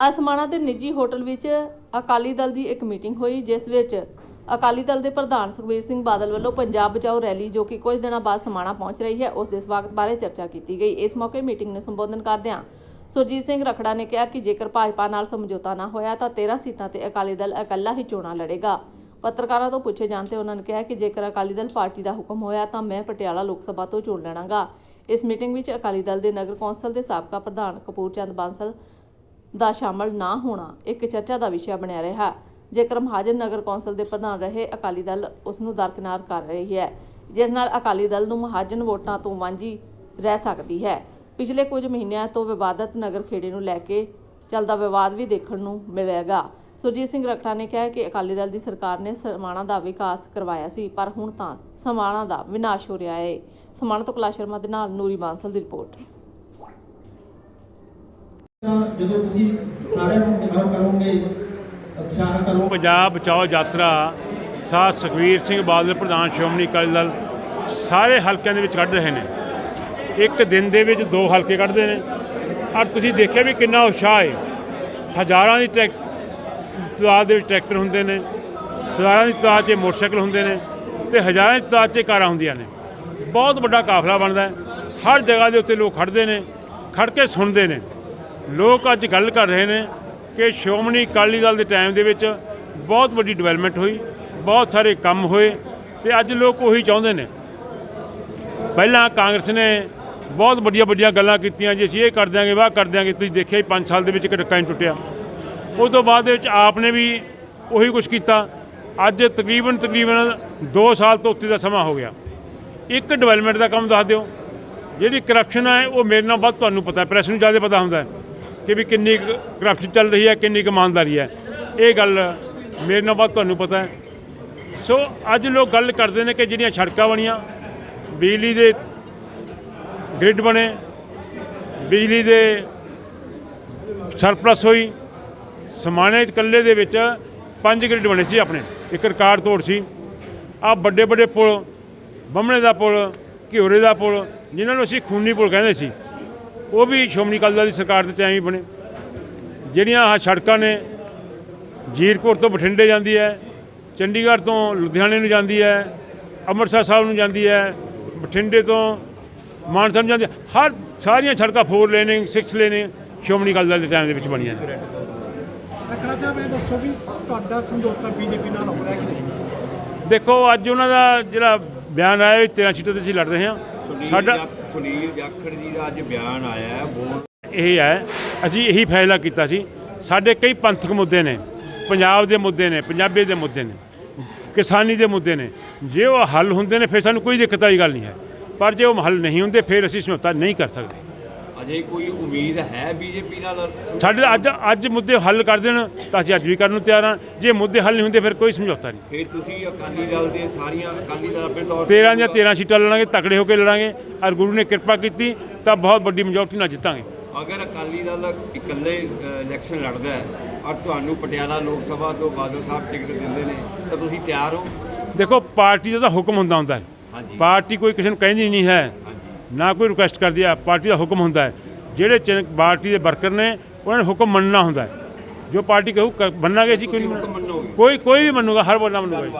ਅਸਮਾਣਾ ਦੇ ਨਿੱਜੀ ਹੋਟਲ ਵਿੱਚ ਅਕਾਲੀ ਦਲ ਦੀ ਇੱਕ ਮੀਟਿੰਗ ਹੋਈ, ਜਿਸ ਵਿੱਚ ਅਕਾਲੀ ਦਲ ਦੇ ਪ੍ਰਧਾਨ ਸੁਖਬੀਰ ਸਿੰਘ ਬਾਦਲ ਵੱਲੋਂ ਪੰਜਾਬ ਬਚਾਓ ਰੈਲੀ ਜੋ ਕਿ ਕੁਝ ਦਿਨਾਂ ਬਾਅਦ ਸਮਾਣਾ ਪਹੁੰਚ ਰਹੀ ਹੈ, ਉਸ ਦੇ ਸਵਾਗਤ ਬਾਰੇ ਚਰਚਾ ਕੀਤੀ ਗਈ। ਇਸ ਮੌਕੇ ਮੀਟਿੰਗ ਨੂੰ ਸੰਬੋਧਨ ਕਰਦਿਆਂ ਸੁਰਜੀਤ ਸਿੰਘ ਰਖੜਾ ਨੇ ਕਿਹਾ ਕਿ ਜੇਕਰ ਭਾਜਪਾ ਨਾਲ ਸਮਝੌਤਾ ਨਾ ਹੋਇਆ ਤਾਂ 13 ਸੀਟਾਂ ਤੇ ਅਕਾਲੀ ਦਲ ਇਕੱਲਾ ਹੀ ਚੋਣਾਂ ਲੜੇਗਾ। ਪੱਤਰਕਾਰਾਂ ਤੋਂ ਪੁੱਛੇ ਜਾਣ ਤੇ ਉਹਨਾਂ ਨੇ ਕਿਹਾ ਕਿ ਜੇਕਰ ਅਕਾਲੀ ਦਲ ਪਾਰਟੀ ਦਾ ਹੁਕਮ ਹੋਇਆ ਤਾਂ ਮੈਂ ਪਟਿਆਲਾ ਲੋਕ ਸਭਾ ਤੋਂ ਚੋਣ ਲੜਾਂਗਾ। ਇਸ ਮੀਟਿੰਗ ਵਿੱਚ ਅਕਾਲੀ ਦਲ ਦੇ ਨਗਰ ਕੌਂਸਲ ਦੇ ਸਾਬਕਾ ਪ੍ਰਧਾਨ ਕਪੂਰ ਚੰਦ ਬਾਂਸਲ ਦਾ ਸ਼ਾਮਲ ਨਾ ਹੋਣਾ ਇੱਕ ਚਰਚਾ ਦਾ ਵਿਸ਼ਾ ਬਣਿਆ ਰਿਹਾ। ਜੇਕਰ ਮਹਾਜਨ ਨਗਰ ਕੌਂਸਲ ਦੇ ਪ੍ਰਧਾਨ ਰਹੇ, ਅਕਾਲੀ ਦਲ ਉਸ ਨੂੰ ਦਰਕਿਨਾਰ ਕਰ ਰਹੀ ਹੈ, ਜਿਸ ਨਾਲ ਅਕਾਲੀ ਦਲ ਨੂੰ ਮਹਾਜਨ ਵੋਟਾਂ ਤੋਂ ਵਾਂਝੀ ਰਹਿ ਸਕਦੀ ਹੈ। ਪਿਛਲੇ ਕੁਝ ਮਹੀਨਿਆਂ ਤੋਂ ਵਿਵਾਦਤ ਨਗਰ ਖੇੜੇ ਨੂੰ ਲੈ ਕੇ ਚੱਲਦਾ ਵਿਵਾਦ ਵੀ ਦੇਖਣ ਨੂੰ ਮਿਲੇਗਾ ਸੁਰਜੀਤ ਸਿੰਘ ਰਖੜਾ ਨੇ ਕਿਹਾ ਕਿ ਅਕਾਲੀ ਦਲ ਦੀ ਸਰਕਾਰ ਨੇ ਸਮਾਣਾ ਦਾ ਵਿਕਾਸ ਕਰਵਾਇਆ ਸੀ, ਪਰ ਹੁਣ ਤਾਂ ਸਮਾਣਾ ਦਾ ਵਿਨਾਸ਼ ਹੋ ਰਿਹਾ ਹੈ ਸਮਾਣਾ ਤੋਂ ਕੈਲਾਸ਼ ਸ਼ਰਮਾ ਦੇ ਨਾਲ ਨੂਰੀ ਬਾਂਸਲ ਦੀ ਰਿਪੋਰਟ। ਜਦੋਂ ਤੁਸੀਂ ਸਾਰਿਆਂ ਨੂੰ ਨਿਗਾਹ ਕਰੋਗੇ ਉਤਸ਼ਾਹ ਕਰੋ ਪੰਜਾਬ ਬਚਾਓ ਯਾਤਰਾ ਸਾਹ ਸੁਖਵੀਰ ਸਿੰਘ ਬਾਦਲ, ਪ੍ਰਧਾਨ ਸ਼੍ਰੋਮਣੀ ਅਕਾਲੀ ਦਲ, ਸਾਰੇ ਹਲਕਿਆਂ ਦੇ ਵਿੱਚ ਕੱਢ ਰਹੇ ਨੇ। ਇੱਕ ਦਿਨ ਦੇ ਵਿੱਚ ਦੋ ਹਲਕੇ ਕੱਢਦੇ ਨੇ। ਔਰ ਤੁਸੀਂ ਦੇਖਿਆ ਵੀ ਕਿੰਨਾ ਉਤਸ਼ਾਹ ਹੈ। ਹਜ਼ਾਰਾਂ ਦੀ ਟਰੈਕ ਤਾਦਾਦ ਦੇ ਵਿੱਚ ਟਰੈਕਟਰ ਹੁੰਦੇ ਨੇ। ਹਜ਼ਾਰਾਂ ਦੀ ਤਾਦ 'ਚ ਮੋਟਰਸਾਈਕਲ ਹੁੰਦੇ ਨੇ ਤੇ ਹਜ਼ਾਰਾਂ ਦੀ ਤਾਦ 'ਚ ਕਾਰਾਂ ਹੁੰਦੀਆਂ ਨੇ। ਬਹੁਤ ਵੱਡਾ ਕਾਫਲਾ ਬਣਦਾ ਹੈ। ਹਰ ਜਗ੍ਹਾ ਦੇ ਉੱਤੇ ਲੋਕ ਖੜਦੇ ਨੇ ਖੜ ਕੇ ਸੁਣਦੇ ਨੇ। ਲੋਕ ਅੱਜ ਗੱਲ ਕਰ ਰਹੇ ਨੇ ਕਿ ਸ਼੍ਰੋਮਣੀ ਅਕਾਲੀ ਦਲ ਦੇ ਟਾਈਮ ਦੇ ਵਿੱਚ ਬਹੁਤ ਵੱਡੀ ਡਿਵੈਲਪਮੈਂਟ ਹੋਈ, ਬਹੁਤ ਸਾਰੇ ਕੰਮ ਹੋਏ ਤੇ ਅੱਜ ਲੋਕ ਉਹੀ ਚਾਹੁੰਦੇ ਨੇ। ਪਹਿਲਾਂ ਕਾਂਗਰਸ ਨੇ ਬਹੁਤ ਵੱਡੀਆਂ ਵੱਡੀਆਂ ਗੱਲਾਂ ਕੀਤੀਆਂ ਜੀ, ਅਸੀਂ ਇਹ ਕਰ ਦਿਆਂਗੇ, ਵਾਹ ਕਰ ਦਿਆਂਗੇ। ਤੁਸੀਂ ਦੇਖਿਆ ਹੀ 5 ਸਾਲ ਦੇ ਵਿੱਚ ਇੱਕ ਡੱਕਾ ਨਹੀਂ ਟੁੱਟਿਆ। ਉਸ ਤੋਂ ਬਾਅਦ ਦੇ ਵਿੱਚ ਆਪ ਨੇ ਵੀ ਉਹੀ ਕੁਝ ਕੀਤਾ। ਅੱਜ ਤਕਰੀਬਨ ਤਕਰੀਬਨ 2 ਸਾਲ ਤੋਂ ਉੱਤੇ ਦਾ ਸਮਾਂ ਹੋ ਗਿਆ। ਇੱਕ ਡਿਵੈਲਪਮੈਂਟ ਦਾ ਕੰਮ ਦੱਸ ਦਿਓ। ਜਿਹੜੀ ਕਰਪਸ਼ਨ ਹੈ, ਉਹ ਮੇਰੇ ਨਾਲ ਵੱਧ ਤੁਹਾਨੂੰ ਪਤਾ ਹੈ। ਪ੍ਰੈਸ ਨੂੰ ਜ਼ਿਆਦਾ ਪਤਾ ਹੁੰਦਾ ਹੈ। ਕਿ ਵੀ ਕਿੰਨੀ ਕਰਪਸ਼ਨ ਚੱਲ ਰਹੀ ਹੈ, ਕਿੰਨੀ ਕੁ ਇਮਾਨਦਾਰੀ ਹੈ। ਇਹ ਗੱਲ ਮੇਰੇ ਨਾਲ ਬਾਅਦ ਤੁਹਾਨੂੰ ਪਤਾ ਹੈ। ਸੋ ਅੱਜ ਲੋਕ ਗੱਲ ਕਰਦੇ ਨੇ ਕਿ ਜਿਹੜੀਆਂ ਸੜਕਾਂ ਬਣੀਆਂ, ਬਿਜਲੀ ਦੇ ਗ੍ਰਿਡ ਬਣੇ, ਬਿਜਲੀ ਦੇ ਸਰਪਲਸ ਹੋਈ, ਸਮਾਣੇ ਇਕੱਲੇ ਦੇ ਵਿੱਚ ਪੰਜ ਗ੍ਰਿਡ ਬਣੇ ਸੀ ਆਪਣੇ, ਇੱਕ ਰਿਕਾਰਡ ਤੋੜ ਸੀ। ਆ ਵੱਡੇ ਵੱਡੇ ਪੁਲ ਬੰਮਣੇ ਦਾ ਪੁਲ, ਘਿਓਰੇ ਦਾ ਪੁਲ, ਜਿਨ੍ਹਾਂ ਨੂੰ ਅਸੀਂ ਖੂਨੀ ਪੁਲ ਕਹਿੰਦੇ ਸੀ। ਉਹ ਵੀ ਸ਼੍ਰੋਮਣੀ ਅਕਾਲੀ ਦਲ ਦੀ ਸਰਕਾਰ ਦੇ ਟਾਈਮ ਹੀ ਬਣੇ। ਜਿਹੜੀਆਂ ਆਹ ਸੜਕਾਂ ਨੇ ਜੀਰਕੋਟ ਤੋਂ ਬਠਿੰਡੇ ਜਾਂਦੀ ਹੈ ਚੰਡੀਗੜ੍ਹ ਤੋਂ ਲੁਧਿਆਣੇ ਨੂੰ ਜਾਂਦੀ ਹੈ ਅੰਮ੍ਰਿਤਸਰ ਸਾਹਿਬ ਨੂੰ ਜਾਂਦੀ ਹੈ ਬਠਿੰਡੇ ਤੋਂ ਮਾਨਸਾ ਨੂੰ ਜਾਂਦੀ ਹਰ ਸਾਰੀਆਂ ਸੜਕਾਂ 4 ਲੇਨਿੰਗ 6 ਲੇਨਿੰਗ ਸ਼੍ਰੋਮਣੀ ਅਕਾਲੀ ਦਲ ਦੇ ਟਾਈਮ ਦੇ ਵਿੱਚ ਬਣੀਆਂ ਨੇ। ਰੱਖਣਾ ਸਾਹਿਬ ਇਹ ਦੱਸੋ ਵੀ ਤੁਹਾਡਾ ਸਮਝੌਤਾ ਬੀਜੇਪੀ ਨਾਲ ਹੋ ਰਿਹਾ ਕਿ ਨਹੀਂ? ਦੇਖੋ ਅੱਜ ਉਹਨਾਂ ਦਾ ਜਿਹੜਾ ਬਿਆਨ ਆਇਆ ਵੀ 13 ਸੀਟਾਂ ਤੇ ਅਸੀਂ ਲੜ ਰਹੇ ਹਾਂ। ਸਾਡਾ ਸੁਨੀਲ ਜਾਖੜ ਜੀ ਦਾ ਅੱਜ ਬਿਆਨ ਆਇਆ ਹੈ ਵੋਟ ਇਹ ਹੈ ਅਸੀਂ ਇਹੀ ਫੈਸਲਾ ਕੀਤਾ ਸੀ। ਸਾਡੇ ਕਈ ਪੰਥਕ ਮੁੱਦੇ ਨੇ ਪੰਜਾਬ ਦੇ ਮੁੱਦੇ ਨੇ ਪੰਜਾਬੀ ਦੇ ਮੁੱਦੇ ਨੇ ਕਿਸਾਨੀ ਦੇ ਮੁੱਦੇ ਨੇ। ਜੇ ਉਹ ਹੱਲ ਹੁੰਦੇ ਨੇ ਫਿਰ ਸਾਨੂੰ ਕੋਈ ਦਿੱਕਤ ਵਾਲੀ ਗੱਲ ਨਹੀਂ ਹੈ। ਪਰ ਜੇ ਉਹ ਹੱਲ ਨਹੀਂ ਹੁੰਦੇ ਫਿਰ ਅਸੀਂ ਸਮਝੌਤਾ ਨਹੀਂ ਕਰ ਸਕਦੇ। ਅਜੇ ਕੋਈ ਉਮੀਦ ਹੈ ਬੀਜੇਪੀ ਨਾਲ? ਸਾਡੇ ਅੱਜ ਅੱਜ ਮੁੱਦੇ ਹੱਲ ਕਰ ਦੇਣ ਤਾਂ ਅਸੀਂ ਅੱਜ ਵੀ ਕਰਨ ਨੂੰ ਤਿਆਰ ਹਾਂ। ਜੇ ਮੁੱਦੇ ਹੱਲ ਨਹੀਂ ਹੁੰਦੇ ਫਿਰ ਕੋਈ ਸਮਝੌਤਾ ਨਹੀਂ। ਫਿਰ ਤੁਸੀਂ ਅਕਾਲੀ ਦਲ ਦੇ ਸਾਰੀਆਂ ਅਕਾਲੀ ਦਲ ਆਪਣੇ ਤੌਰ 13 ਦੀਆਂ 13 ਸੀਟਾਂ ਲੜਾਂਗੇ ਤਕੜੇ ਹੋ ਕੇ ਲੜਾਂਗੇ। ਔਰ ਗੁਰੂ ਨੇ ਕਿਰਪਾ ਕੀਤੀ ਤਾਂ ਬਹੁਤ ਵੱਡੀ ਮੈਜੋਰਟੀ ਨਾਲ ਜਿੱਤਾਂਗੇ। ਅਗਰ ਅਕਾਲੀ ਦਲ ਇਕੱਲੇ ਇਲੈਕਸ਼ਨ ਲੜਦਾ ਹੈ ਔਰ ਤੁਹਾਨੂੰ ਪਟਿਆਲਾ ਲੋਕ ਸਭਾ ਤੋਂ ਬਾਦਲ ਸਾਹਿਬ ਟਿਕਟ ਦਿੰਦੇ ਨੇ ਤਾਂ ਤੁਸੀਂ ਤਿਆਰ ਹੋ? ਦੇਖੋ ਪਾਰਟੀ ਦਾ ਤਾਂ ਹੁਕਮ ਹੁੰਦਾ ਹੁੰਦਾ ਹੈ। ਪਾਰਟੀ ਕੋਈ ਕਿਸੇ ਨੂੰ ਕਹਿੰਦੀ ਨਹੀਂ ਹੈ। ਨਾ ਕੋਈ ਰਿਕੁਐਸਟ ਕਰਦੀ ਹੈ ਪਾਰਟੀ ਦਾ ਹੁਕਮ ਹੁੰਦਾ ਹੈ। ਜਿਹੜੇ ਚਿੰਨ- ਪਾਰਟੀ ਦੇ ਵਰਕਰ ਨੇ ਉਹਨਾਂ ਨੇ ਹੁਕਮ ਮੰਨਣਾ ਹੁੰਦਾ ਹੈ। ਜੋ ਪਾਰਟੀ ਕਹੂ ਮੰਨਾਂਗੇ ਅਸੀਂ ਕੋਈ ਕੋਈ ਕੋਈ ਵੀ ਮੰਨੂਗਾ ਹਰ ਬੰਦਾ ਮੰਨੂਗਾ ਜੀ।